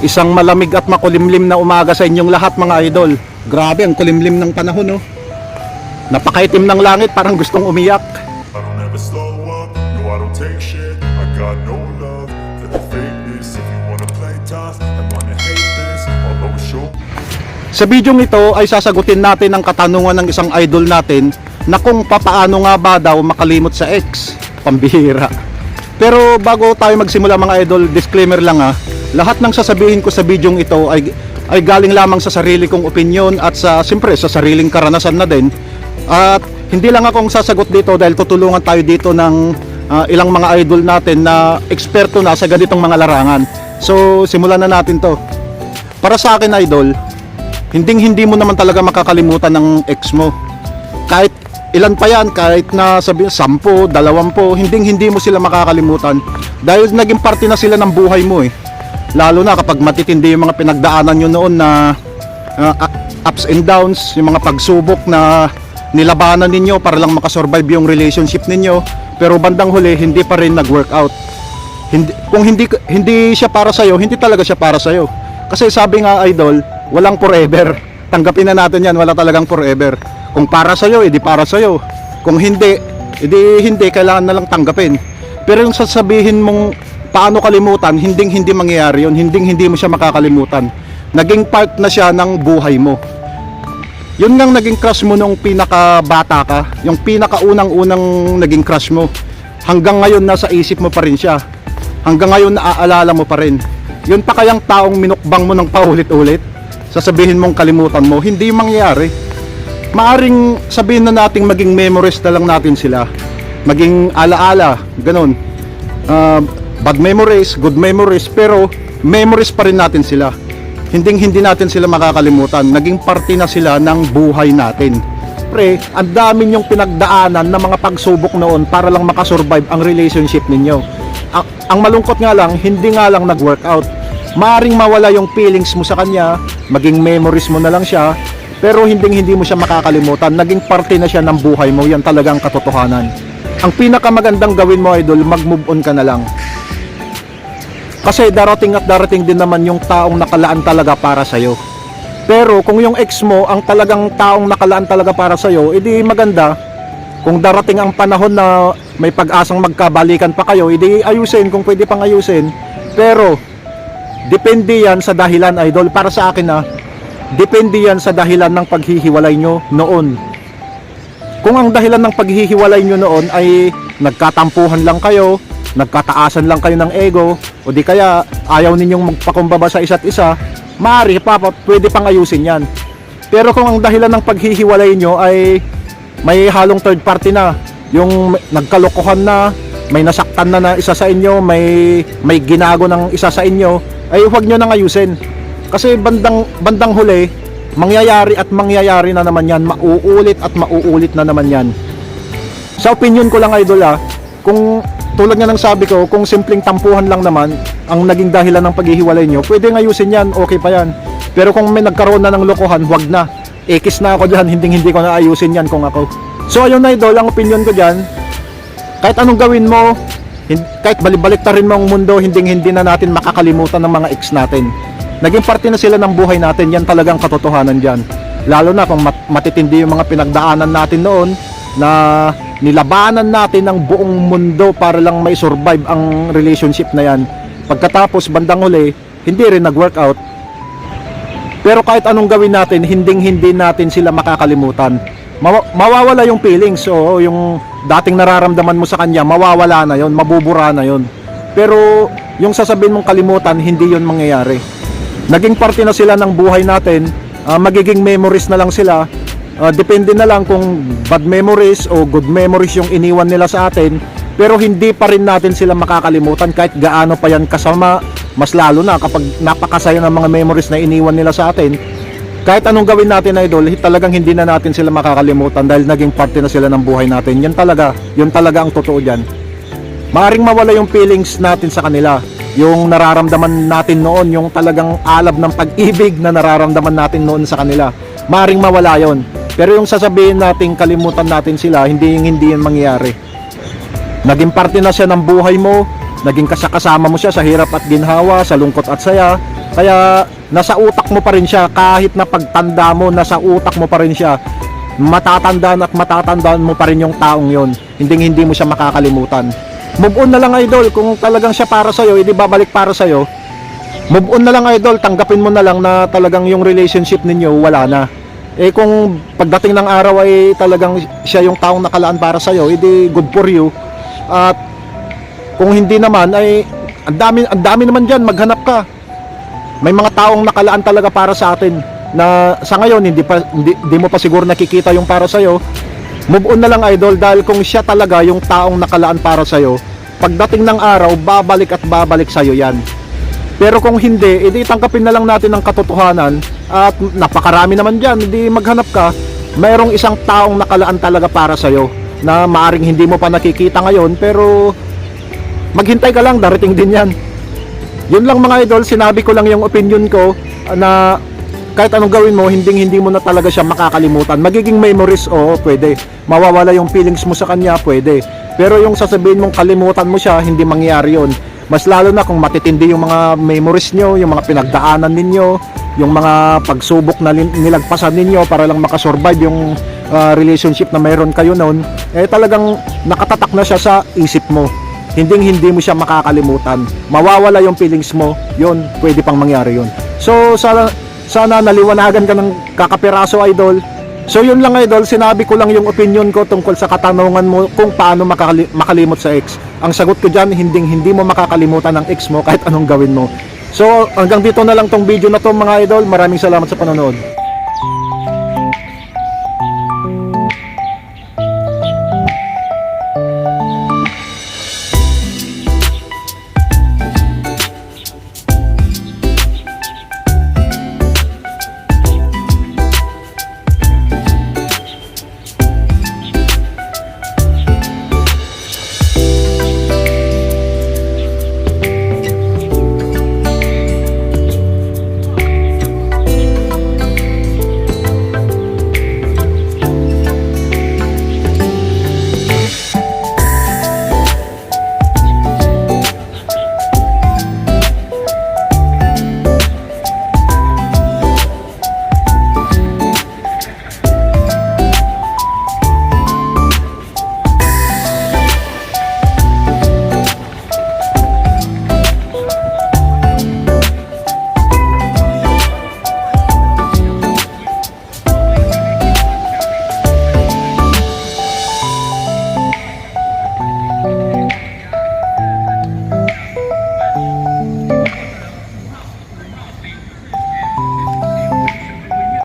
Isang malamig at makulimlim na umaga sa inyong lahat mga idol. Grabe ang kulimlim ng panahon no. Napakaitim ng langit parang gustong umiyak. Sa bidyong ito ay sasagutin natin ang katanungan ng isang idol natin na kung papaano nga ba daw makalimot sa ex. Pambihira. Pero bago tayo magsimula mga idol, disclaimer lang ha. Lahat ng sasabihin ko sa bidyong ito ay ay galing lamang sa sarili kong opinion at sa siyempre sa sariling karanasan na din. At hindi lang akong sasagot dito dahil tutulungan tayo dito ng ah, ilang mga idol natin na eksperto na sa ganitong mga larangan. So, simulan na natin to. Para sa akin idol, hinding hindi mo naman talaga makakalimutan ng ex mo. Kahit ilan pa yan, kahit na sabi, sampo, dalawampo, hinding hindi mo sila makakalimutan. Dahil naging parte na sila ng buhay mo eh. Lalo na kapag matitindi yung mga pinagdaanan nyo noon na uh, ups and downs, yung mga pagsubok na nilabanan ninyo para lang makasurvive yung relationship ninyo. Pero bandang huli, hindi pa rin nag-workout hindi kung hindi hindi siya para sa hindi talaga siya para sa Kasi sabi nga idol, walang forever. Tanggapin na natin 'yan, wala talagang forever. Kung para sa edi para sa Kung hindi, edi hindi kailangan na lang tanggapin. Pero yung sasabihin mong paano kalimutan, hinding hindi mangyayari 'yon, hinding hindi mo siya makakalimutan. Naging part na siya ng buhay mo. Yun nang naging crush mo nung pinakabata ka, yung pinakaunang-unang naging crush mo. Hanggang ngayon nasa isip mo pa rin siya. Hanggang ngayon naaalala mo pa rin. Yun pa kayang taong minukbang mo ng paulit-ulit. Sasabihin mong kalimutan mo, hindi mangyayari. Maaring sabihin na nating maging memories na lang natin sila. Maging alaala, ganun. Ah, bad memories, good memories, pero memories pa rin natin sila hinding hindi natin sila makakalimutan. Naging parte na sila ng buhay natin. Pre, ang dami niyong pinagdaanan na mga pagsubok noon para lang makasurvive ang relationship ninyo. Ang, ang malungkot nga lang, hindi nga lang nag-workout. Maaring mawala yung feelings mo sa kanya, maging memories mo na lang siya, pero hinding hindi mo siya makakalimutan. Naging parte na siya ng buhay mo, yan talagang katotohanan. Ang pinakamagandang gawin mo, idol, mag-move on ka na lang. Kasi darating at darating din naman yung taong nakalaan talaga para sa'yo. Pero kung yung ex mo ang talagang taong nakalaan talaga para sa'yo, edi maganda. Kung darating ang panahon na may pag-asang magkabalikan pa kayo, edi ayusin kung pwede pang ayusin. Pero depende yan sa dahilan idol. Para sa akin na depende yan sa dahilan ng paghihiwalay nyo noon. Kung ang dahilan ng paghihiwalay nyo noon ay nagkatampuhan lang kayo, nagkataasan lang kayo ng ego, o di kaya ayaw ninyong magpakumbaba sa isa't isa, maaari pa, pwede pang ayusin yan. Pero kung ang dahilan ng paghihiwalay nyo ay may halong third party na, yung nagkalokohan na, may nasaktan na na isa sa inyo, may may ginago ng isa sa inyo, ay huwag nyo nang ayusin. Kasi bandang bandang huli, mangyayari at mangyayari na naman yan, mauulit at mauulit na naman yan. Sa opinion ko lang idol ah, kung tulad nga ng sabi ko, kung simpleng tampuhan lang naman ang naging dahilan ng paghihiwalay nyo, pwede ayusin yan, okay pa yan. Pero kung may nagkaroon na ng lokohan, wag na. Ekis na ako dyan, hindi hindi ko na ayusin yan kung ako. So ayun na idol, ang opinion ko dyan, kahit anong gawin mo, kahit balibalik rin mo ang mundo, hindi hindi na natin makakalimutan ng mga ex natin. Naging parte na sila ng buhay natin, yan talagang katotohanan dyan. Lalo na kung mat- matitindi yung mga pinagdaanan natin noon na nilabanan natin ang buong mundo para lang may survive ang relationship na yan. Pagkatapos bandang huli, hindi rin nag-workout. Pero kahit anong gawin natin, hinding hindi natin sila makakalimutan. Mawa- mawawala yung feelings o yung dating nararamdaman mo sa kanya, mawawala na yon, mabubura na yon. Pero yung sasabihin mong kalimutan, hindi yon mangyayari. Naging parte na sila ng buhay natin, ah, magiging memories na lang sila. Ah, depende na lang kung bad memories o good memories yung iniwan nila sa atin. Pero hindi pa rin natin sila makakalimutan kahit gaano pa yan kasama. Mas lalo na kapag napakasaya ng mga memories na iniwan nila sa atin. Kahit anong gawin natin idol, talagang hindi na natin sila makakalimutan dahil naging parte na sila ng buhay natin. Yan talaga, yun talaga ang totoo dyan. Maaring mawala yung feelings natin sa kanila. Yung nararamdaman natin noon, yung talagang alab ng pag-ibig na nararamdaman natin noon sa kanila. Maaring mawala yon. Pero yung sasabihin natin kalimutan natin sila, hindi hindi yan mangyayari. Naging parte na siya ng buhay mo, naging kasakasama mo siya sa hirap at ginhawa, sa lungkot at saya. Kaya nasa utak mo pa rin siya kahit na pagtanda mo nasa utak mo pa rin siya. Matatandaan at matatandaan mo pa rin yung taong yon. Hindi hindi mo siya makakalimutan. Move on na lang idol kung talagang siya para sa hindi babalik para sa Move on na lang idol, tanggapin mo na lang na talagang yung relationship ninyo wala na. Eh kung pagdating ng araw ay talagang siya yung taong nakalaan para sa iyo, edi good for you. At kung hindi naman ay ang dami ang dami naman diyan maghanap ka. May mga taong nakalaan talaga para sa atin na sa ngayon hindi pa hindi, hindi mo pa siguro nakikita yung para sa iyo. Move on na lang idol dahil kung siya talaga yung taong nakalaan para sa iyo, pagdating ng araw babalik at babalik sa iyo 'yan. Pero kung hindi, edi tangkapin na lang natin ang katotohanan at napakarami naman dyan, hindi maghanap ka, mayroong isang taong nakalaan talaga para sa'yo na maaring hindi mo pa nakikita ngayon pero maghintay ka lang, darating din yan. Yun lang mga idol, sinabi ko lang yung opinion ko na kahit anong gawin mo, hindi hindi mo na talaga siya makakalimutan. Magiging memories, oo, pwede. Mawawala yung feelings mo sa kanya, pwede. Pero yung sasabihin mong kalimutan mo siya, hindi mangyayari yun. Mas lalo na kung matitindi yung mga memories nyo, yung mga pinagdaanan ninyo, yung mga pagsubok na nilagpasan ninyo para lang makasurvive yung ah, relationship na mayroon kayo noon, eh talagang nakatatak na siya sa isip mo. Hindi hindi mo siya makakalimutan. Mawawala yung feelings mo, yun, pwede pang mangyari yun. So, sana, sana naliwanagan ka ng kakapiraso, idol. So yun lang idol, sinabi ko lang yung opinion ko tungkol sa katanungan mo kung paano makakali- makalimot sa ex. Ang sagot ko dyan, hindi, hindi mo makakalimutan ng ex mo kahit anong gawin mo. So hanggang dito na lang tong video na to mga idol. Maraming salamat sa panonood.